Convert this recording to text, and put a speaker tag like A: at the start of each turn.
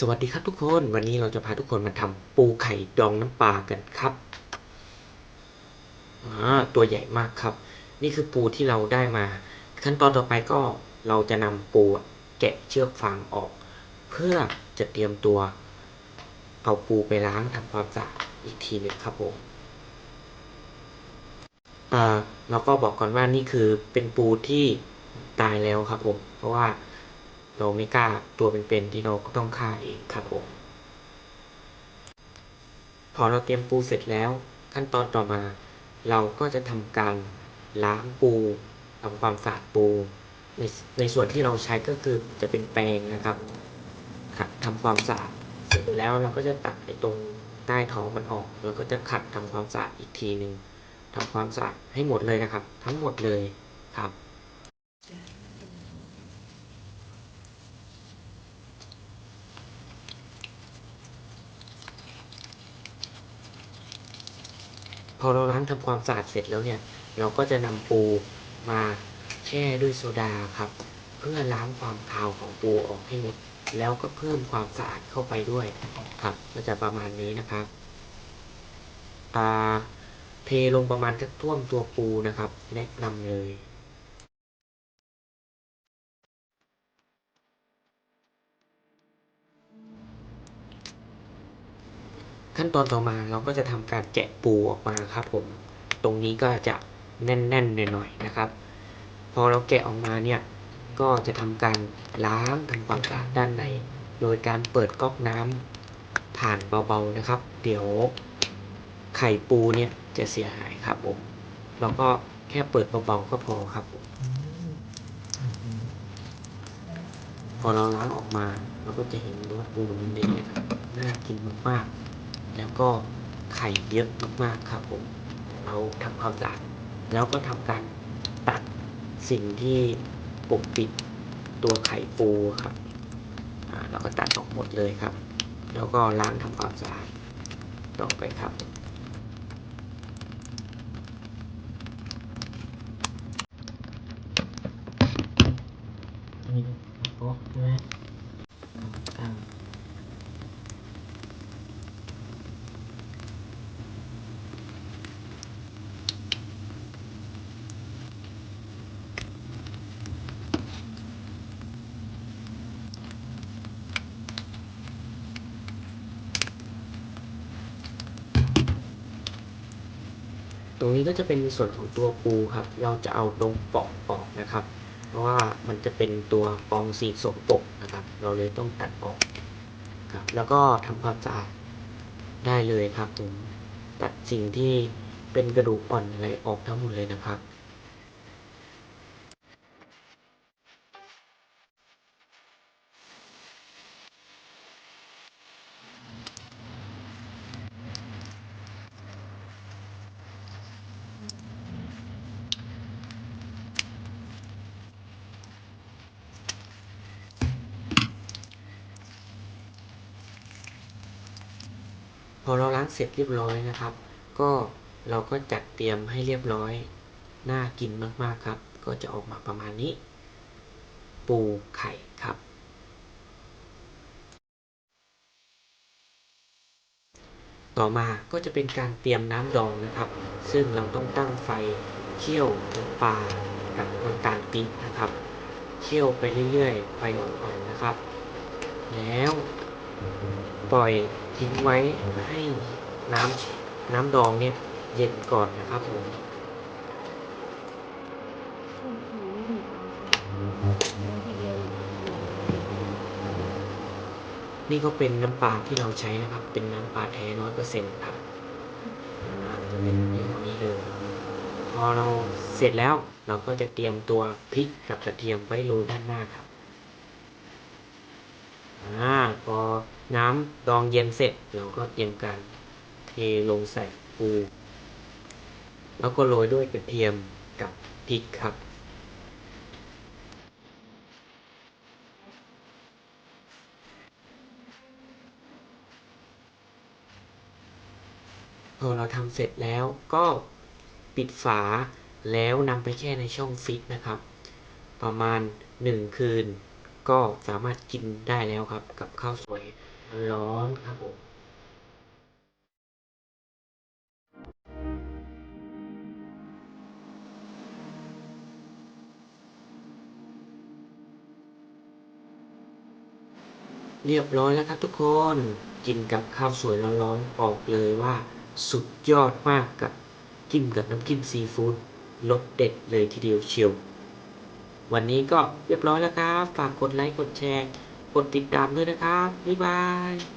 A: สวัสดีครับทุกคนวันนี้เราจะพาทุกคนมาทำปูไข่ดองน้ำปลากันครับอ่าตัวใหญ่มากครับ นี่คือปูที่เราได้มา ขั้นตอนต่อไปก็เราจะนำปูแกะเชือกฟางออก เพื่อจะเตรียมตัว เอาปูไปล้างทำความสะอาดอีกทีหนึ่งครับผมอ่าเราก็บอกก่อนว่านี่คือเป็นปูที่ตายแล้วครับผม เพราะว่า เราไม่กล้าตัวเป็นๆที่เราก็ต้องฆ่าเองครับผมพอเราเตรียมปูเสร็จแล้วขั้นตอนต่อมา เราก็จะทำการล้างปูทำความสะอาดปูในในส่วนที่เราใช้ก็คือจะเป็นแปรงนะครับขัดทำความสะอาดเสร็จแล้วเราก็จะตัดไอ้ตรงใต้ท้องมันออกแล้วก็จะขัดทำความสะอาดอีกทีหนึ่งทำความสะอาดให้หมดเลยนะครับ ทั้งหมดเลยครับ พอเราล้างทำความสะอาดเสร็จแล้วเนี่ย เราก็จะนำปูมาแช่ด้วยโซดาครับ เพื่อล้างความคาวของปูออกให้หมดแล้วก็เพิ่มความสะอาดเข้าไปด้วยครับ ก็จะประมาณนี้นะครับอ่าเทลงประมาณจะท่วมตัวปูนะครับแนะนำเลย ขั้นตอนต่อมาเราก็จะทำการแกะปูออกมาครับผม ตรงนี้ก็จะแน่นๆหน่อยๆนะครับ พอเราแกะออกมาเนี่ย ก็จะทำการล้างทำความสะอาดด้านใน โดยการเปิดก๊อกน้ำผ่านเบาๆนะครับ เดี๋ยวไข่ปูเนี่ยจะเสียหายครับผม เราก็แค่เปิดเบาๆก็พอครับผมพอเราล้างออกมา เราก็จะเห็นว่าปูมันเด็กนะครับน่ากินมากๆ แล้วก็ไข่เยอะมากๆครับผม เราทำความสะอาดแล้วก็ทำการตัดสิ่งที่ปกปิดตัวไข่ปูครับอ่าเราก็ตัดออกหมดเลยครับ แล้วก็ล้างทำความสะอาดต่อไปครับ นี่โป๊ะใช่ไหมตั้ง ตรงนี้ก็จะเป็นส่วนของตัวปูครับ เราจะเอาตรงปอกออกนะครับ เพราะว่ามันจะเป็นตัวปองสีสมปกนะครับ เราเลยต้องตัดออกครับ แล้วก็ทำความสะอาดได้เลยครับผมตัดสิ่งที่เป็นกระดูกอ่อนอะไรออกทั้งหมดเลยนะครับ พอเราล้างเสร็จเรียบร้อยนะครับ ก็เราก็จัดเตรียมให้เรียบร้อย น่ากินมากๆครับ ก็จะออกมาประมาณนี้ ปูไข่ครับ ต่อมาก็จะเป็นการเตรียมน้ำดองนะครับ ซึ่งเราต้องตั้งไฟเคี่ยวน้ำปลากับน้ำตาลปี๊บนะครับ เคี่ยวไปเรื่อยๆไฟอ่อนๆนะครับ แล้ว ปล่อยทิ้งไว้ให้น้ำน้ำดองเนี่ยเย็นก่อนนะครับผมนี่ก็เป็นน้ำปลาที่เราใช้นะครับ เป็นน้ำปลาแท้ร้อยเปอร์เซ็นต์ครับจะเป็นอย่างนี้เลยพอเราเสร็จแล้วเราก็จะเตรียมตัวพริกกับกระเทียมไว้โรยด้านหน้าครับ อ่าพอน้ำดองเย็นเสร็จเราก็เตรียมการเทลงใส่ปูแล้วก็โรยด้วยกระเทียมกับพริกครับ พอเราทำเสร็จแล้วก็ปิดฝาแล้วนำไปแช่ในช่องฟิตนะครับ ประมาณหนึ่งคืน ก็สามารถกินได้แล้วครับ กับข้าวสวยร้อนครับผมเรียบร้อยแล้วครับทุกคนกินกับข้าวสวยร้อนๆบอกเลยว่า สุดยอดมากกับจิ้มกับน้ำจิ้มซีฟู้ดรสเด็ดเลยทีเดียวเชียว วันนี้ก็เรียบร้อยแล้วครับ ฝากกดไลค์ กดแชร์ กดติดตามด้วยนะครับ บ๊ายบาย